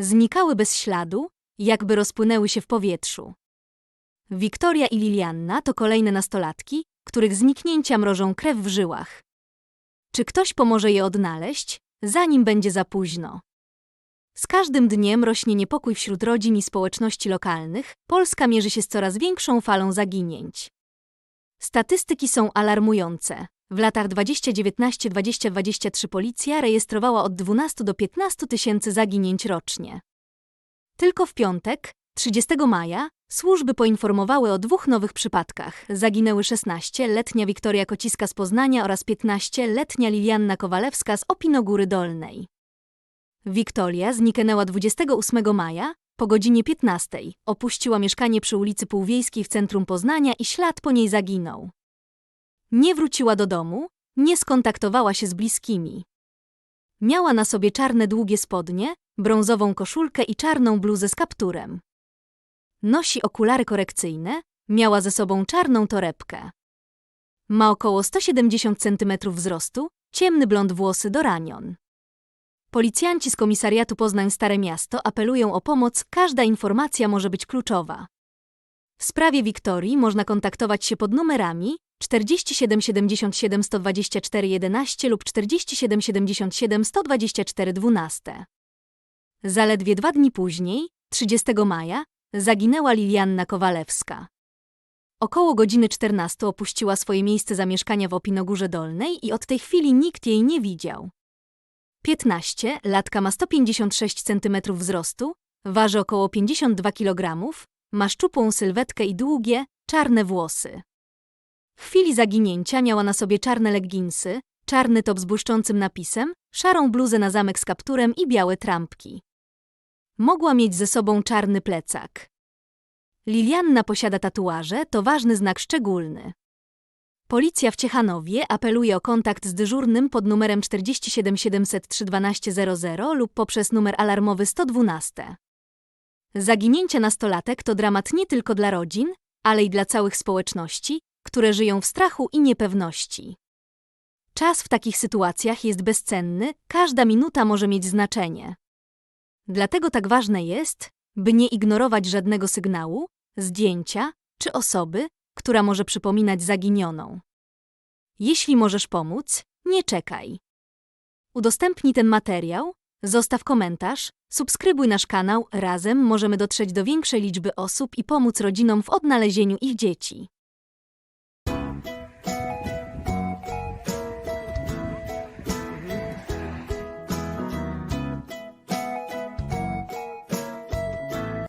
Znikały bez śladu, jakby rozpłynęły się w powietrzu. Wiktoria i Lilianna to kolejne nastolatki, których zniknięcia mrożą krew w żyłach. Czy ktoś pomoże je odnaleźć, zanim będzie za późno? Z każdym dniem rośnie niepokój wśród rodzin i społeczności lokalnych. Polska mierzy się z coraz większą falą zaginięć. Statystyki są alarmujące. W latach 2019-2023 policja rejestrowała od 12 do 15 tysięcy zaginięć rocznie. Tylko w piątek, 30 maja, służby poinformowały o dwóch nowych przypadkach. Zaginęły 16-letnia Wiktoria Kociska z Poznania oraz 15-letnia Lilianna Kowalewska z Opinogóry Dolnej. Wiktoria zniknęła 28 maja po godzinie 15. Opuściła mieszkanie przy ulicy Półwiejskiej w centrum Poznania i ślad po niej zaginął. Nie wróciła do domu, nie skontaktowała się z bliskimi. Miała na sobie czarne długie spodnie, brązową koszulkę i czarną bluzę z kapturem. Nosi okulary korekcyjne, miała ze sobą czarną torebkę. Ma około 170 cm wzrostu, ciemny blond włosy do ranion. Policjanci z komisariatu Poznań Stare Miasto apelują o pomoc, każda informacja może być kluczowa. W sprawie Wiktorii można kontaktować się pod numerami 47 77 124 11 lub 47 77 124 12. Zaledwie dwa dni później, 30 maja, zaginęła Lilianna Kowalewska. Około godziny 14 opuściła swoje miejsce zamieszkania w Opinogórze Dolnej i od tej chwili nikt jej nie widział. 15, latka ma 156 cm wzrostu, waży około 52 kg, ma szczupłą sylwetkę i długie, czarne włosy. W chwili zaginięcia miała na sobie czarne legginsy, czarny top z błyszczącym napisem, szarą bluzę na zamek z kapturem i białe trampki. Mogła mieć ze sobą czarny plecak. Lilianna posiada tatuaże, to ważny znak szczególny. Policja w Ciechanowie apeluje o kontakt z dyżurnym pod numerem 47 703 1200 lub poprzez numer alarmowy 112. Zaginięcie nastolatek to dramat nie tylko dla rodzin, ale i dla całych społeczności, które żyją w strachu i niepewności. Czas w takich sytuacjach jest bezcenny, każda minuta może mieć znaczenie. Dlatego tak ważne jest, by nie ignorować żadnego sygnału, zdjęcia czy osoby, która może przypominać zaginioną. Jeśli możesz pomóc, nie czekaj. Udostępnij ten materiał, zostaw komentarz, subskrybuj nasz kanał, razem możemy dotrzeć do większej liczby osób i pomóc rodzinom w odnalezieniu ich dzieci.